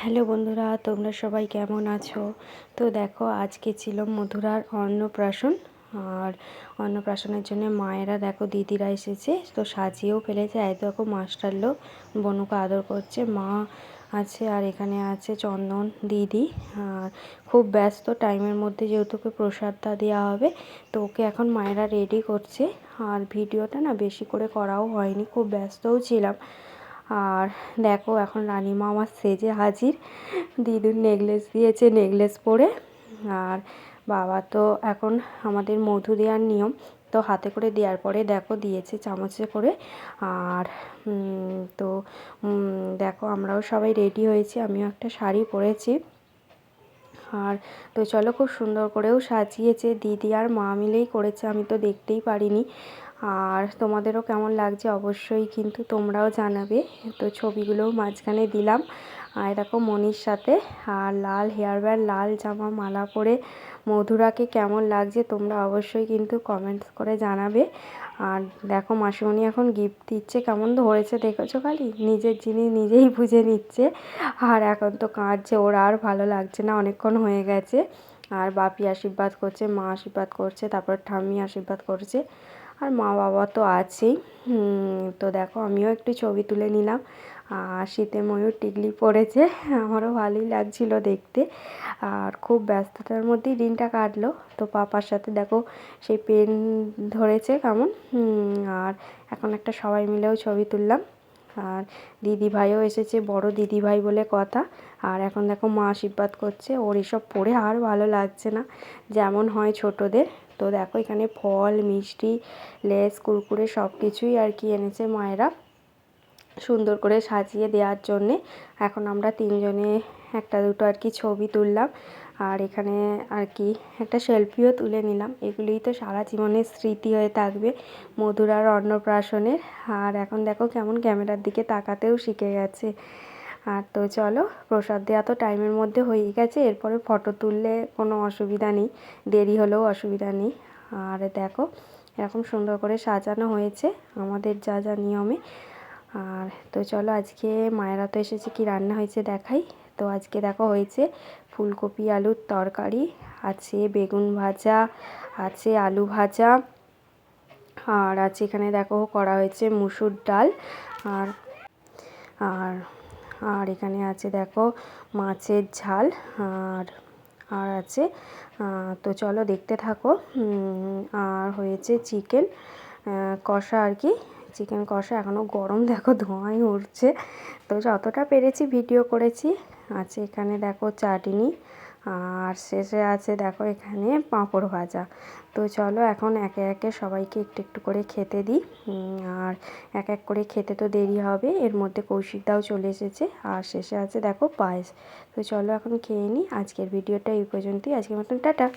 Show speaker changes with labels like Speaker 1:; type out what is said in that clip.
Speaker 1: Hello বন্ধুরা, তোমরা সবাই কেমন আছো? তো দেখো, আজকে ছিল মধুরার অন্নপ্রাশন। আর অন্নপ্রাশনের জন্য মায়েরা দেখো, দিদিরা এসেছে, তো সাজিয়েও ফেলেছে। এত দেখো, মাস্টার লোক বনুকে আদর করছে। মা আছে আর এখানে আছে চন্দন দিদি। আর খুব ব্যস্ত টাইমের মধ্যে যেহেতু ওকে প্রসাদটা দেওয়া হবে, তো ওকে এখন মায়েরা রেডি করছে। আর ভিডিওটা না বেশি করে করাও হয়নি, খুব ব্যস্তও ছিলাম। আর দেখো এখন রানিমা আমার সেজে হাজির। দিদুর নেকলেস দিয়েছে, নেকলেস পরে। আর বাবা তো এখন আমাদের মধু দেওয়ার নিয়ম, তো হাতে করে দেওয়ার পরে দেখো দিয়েছে চামচে করে। আর তো দেখো আমরাও সবাই রেডি হয়েছি, আমিও একটা শাড়ি পরেছি। আর, তো চলো খুব সুন্দর করেও সাজিয়েছে, দিদি আর মা মিলেই করেছে, আমি তো দেখতেই পারিনি। আর তোমাদেরও কেমন লাগছে অবশ্যই কিন্তু তোমরাও জানাবে। তো ছবিগুলোও মাঝখানে দিলাম। আর দেখো মনির সাথে, আর লাল হেয়ার ব্যান্ড, লাল জামা, মালা পরে মধুরাকে কেমন লাগছে তোমরা অবশ্যই কিন্তু কমেন্টস করে জানাবে। আর দেখো মাসিমণি এখন গিফট দিচ্ছে, কেমন ধরেছে দেখেছ খালি? নিজের জিনিস নিজেই বুঝে নিচ্ছে। আর এখন তো কাঁদছে, ওর আর ভালো লাগছে না, অনেকক্ষণ হয়ে গেছে। আর বাপি আশীর্বাদ করছে, মা আশীর্বাদ করছে, তারপর ঠাম্মি আশীর্বাদ করছে। আর মা বাবা তো আছেই। তো দেখো আমিও একটু ছবি তুলে নিলাম। আর শীতে ময়ূর টিকলি পড়েছে, আমারও ভালোই লাগছিল দেখতে। আর খুব ব্যস্ততার মধ্যেই দিনটা কাটলো। তো পাপার সাথে দেখো সেই পেন ধরেছে কেমন। আর এখন একটা সবাই মিলেও ছবি তুললাম। আর দিদি ভাইও এসেছে, বড় দিদি ভাই বলে কথা। আর এখন দেখো মা আশীর্বাদ করছে, ওর এসব পড়ে আর ভালো লাগছে না। যেমন হয় ছোটদের। তো দেখো এখানে ফল, মিষ্টি, লেস, কুরকুরে সব কিছুই আর কি এনেছে মায়েরা সুন্দর করে সাজিয়ে দেওয়ার জন্যে। এখন আমরা তিনজনে একটা দুটো আর কি ছবি তুললাম আর এখানে আর কি একটা সেলফিও তুলে নিলাম। এগুলিই তো সারা জীবনের স্মৃতি হয়ে থাকবে মধুরার অন্নপ্রাশনের। আর এখন দেখো কেমন ক্যামেরার দিকে তাকাতেও শিখে গেছে। আর তো চলো, প্রসাদ দেওয়া তো টাইমের মধ্যে হয়েই গেছে, এরপরে ফটো তুললে কোনো অসুবিধা নেই, দেরি হলেও অসুবিধা নেই। আর দেখো, এরকম সুন্দর করে সাজানো হয়েছে আমাদের যা যা নিয়মে। আর তো চলো, আজকে মায়েরা তো এসেছে কি রান্না হয়েছে দেখাই। তো আজকে দেখো হয়েছে ফুলকপি, আলুর তরকারি, আছে বেগুন ভাজা, আছে আলু ভাজা, আর আছে এখানে দেখো করা হয়েছে মুসুর ডাল, আর আর আর এখানে আছে দেখো মাছের ঝাল আর আর আছে তো চলো দেখতে থাকো আর হয়েছে চিকেন কষা আর কি, চিকেন কষা এখনও গরম দেখো ধোঁয়াই উঠছে, তো যতটা পেরেছি ভিডিও করেছি, আছে এখানে দেখো চাটনি আর শেষে আছে দেখো এখানে পাঁপড় ভাজা। তো চলো এখন একে একে সবাইকে একটু একটু করে খেতে দিই। আর এক এক করে খেতে তো দেরি হবে, এর মধ্যে কৌশিকদাও চলে এসেছে। আর শেষে আছে দেখো পায়েস। তো চলো এখন খেয়ে নিই। আজকের ভিডিওটা এই পর্যন্তই। আজকের মতন টাটা।